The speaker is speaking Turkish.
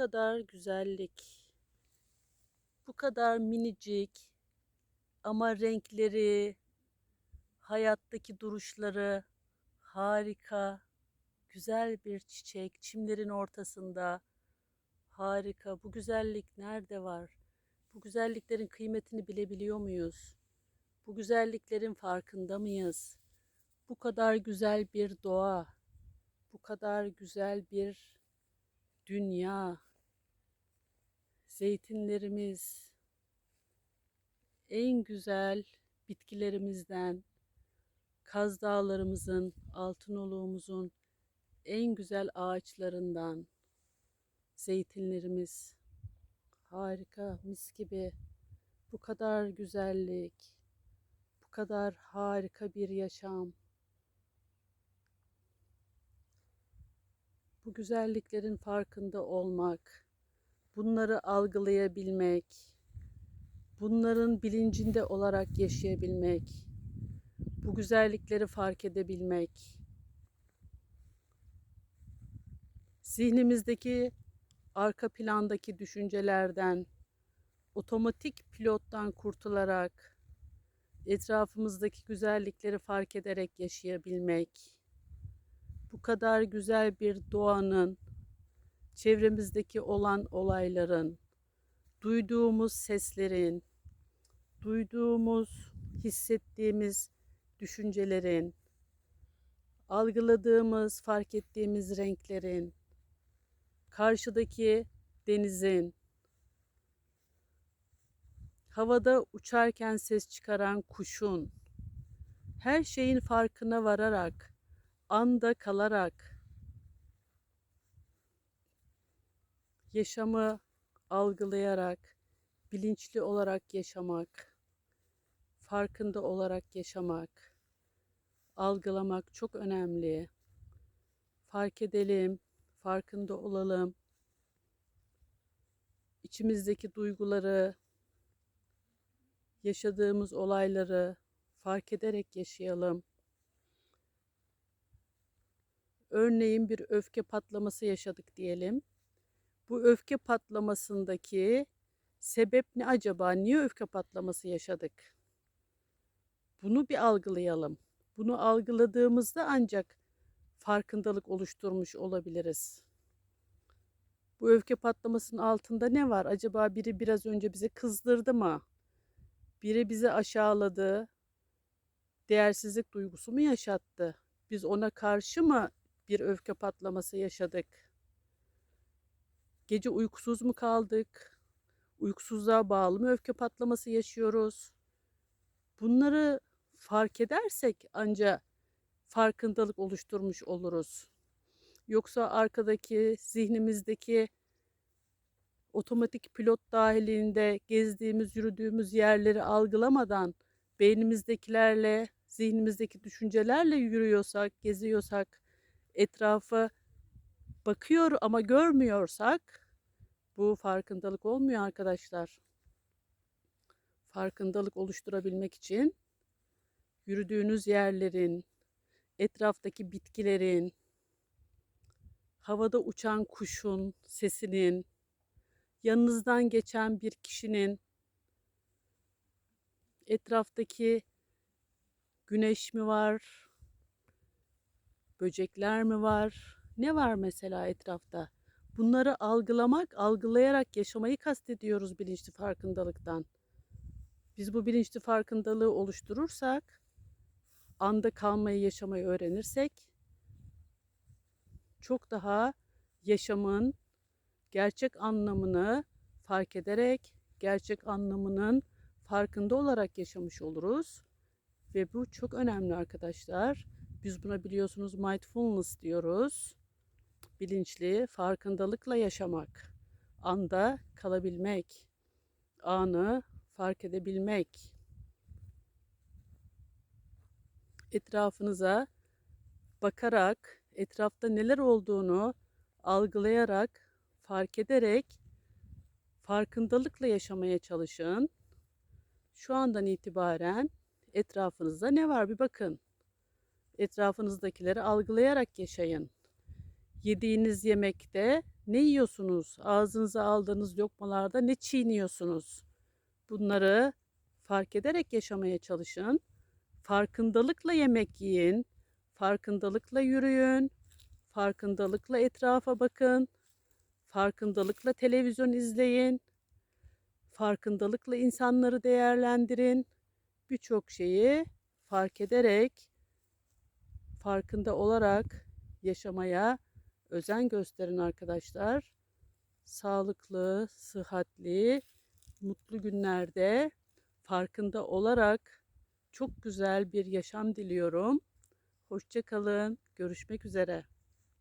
kadar güzellik, bu kadar minicik ama renkleri, hayattaki duruşları harika, güzel bir çiçek çimlerin ortasında. Harika. Bu güzellik nerede var? Bu güzelliklerin kıymetini bilebiliyor muyuz? Bu güzelliklerin farkında mıyız? Bu kadar güzel bir doğa, bu kadar güzel bir dünya, zeytinlerimiz, en güzel bitkilerimizden, Kaz Dağlarımızın, Altınoluk'umuzun en güzel ağaçlarından, zeytinlerimiz harika, mis gibi. Bu kadar güzellik, bu kadar harika bir yaşam. Bu güzelliklerin farkında olmak, bunları algılayabilmek, bunların bilincinde olarak yaşayabilmek, bu güzellikleri fark edebilmek, zihnimizdeki arka plandaki düşüncelerden, otomatik pilottan kurtularak, etrafımızdaki güzellikleri fark ederek yaşayabilmek, bu kadar güzel bir doğanın, çevremizdeki olan olayların, duyduğumuz seslerin, duyduğumuz, hissettiğimiz düşüncelerin, algıladığımız, fark ettiğimiz renklerin, karşıdaki denizin, havada uçarken ses çıkaran kuşun, her şeyin farkına vararak, anda kalarak, yaşamı algılayarak, bilinçli olarak yaşamak, farkında olarak yaşamak, algılamak çok önemli. Fark edelim, farkında olalım. İçimizdeki duyguları, yaşadığımız olayları fark ederek yaşayalım. Örneğin bir öfke patlaması yaşadık diyelim. Bu öfke patlamasındaki sebep ne acaba? Niye öfke patlaması yaşadık? Bunu bir algılayalım. Bunu algıladığımızda ancak farkındalık oluşturmuş olabiliriz. Bu öfke patlamasının altında ne var? Acaba biri biraz önce bizi kızdırdı mı? Biri bizi aşağıladı, değersizlik duygusu mu yaşattı? Biz ona karşı mı bir öfke patlaması yaşadık? Gece uykusuz mu kaldık? Uykusuzluğa bağlı mı öfke patlaması yaşıyoruz? Bunları fark edersek ancak farkındalık oluşturmuş oluruz. Yoksa arkadaki zihnimizdeki otomatik pilot dahilinde gezdiğimiz, yürüdüğümüz yerleri algılamadan beynimizdekilerle, zihnimizdeki düşüncelerle yürüyorsak, geziyorsak, etrafa bakıyor ama görmüyorsak bu farkındalık olmuyor arkadaşlar. Farkındalık oluşturabilmek için yürüdüğünüz yerlerin, etraftaki bitkilerin, havada uçan kuşun sesinin, yanınızdan geçen bir kişinin, etraftaki güneş mi var, böcekler mi var, ne var mesela etrafta? Bunları algılamak, algılayarak yaşamayı kastediyoruz bilinçli farkındalıktan. Biz bu bilinçli farkındalığı oluşturursak, anda kalmayı, yaşamayı öğrenirsek, çok daha yaşamın gerçek anlamını fark ederek, gerçek anlamının farkında olarak yaşamış oluruz. Ve bu çok önemli arkadaşlar. Biz buna biliyorsunuz mindfulness diyoruz. Bilinçli, farkındalıkla yaşamak. Anda kalabilmek. Anı fark edebilmek. Etrafınıza bakarak, etrafta neler olduğunu algılayarak, fark ederek farkındalıkla yaşamaya çalışın. Şu andan itibaren etrafınızda ne var bir bakın. Etrafınızdakileri algılayarak yaşayın. Yediğiniz yemekte Ne yiyorsunuz? Ağzınıza aldığınız lokmalarda ne çiğniyorsunuz? Bunları fark ederek yaşamaya çalışın. Farkındalıkla yemek yiyin. Farkındalıkla yürüyün. Farkındalıkla etrafa bakın. Farkındalıkla televizyon izleyin. Farkındalıkla insanları değerlendirin. Birçok şeyi fark ederek, farkında olarak yaşamaya özen gösterin arkadaşlar. Sağlıklı, sıhhatli, mutlu günlerde farkında olarak çok güzel bir yaşam diliyorum. Hoşça kalın. Görüşmek üzere.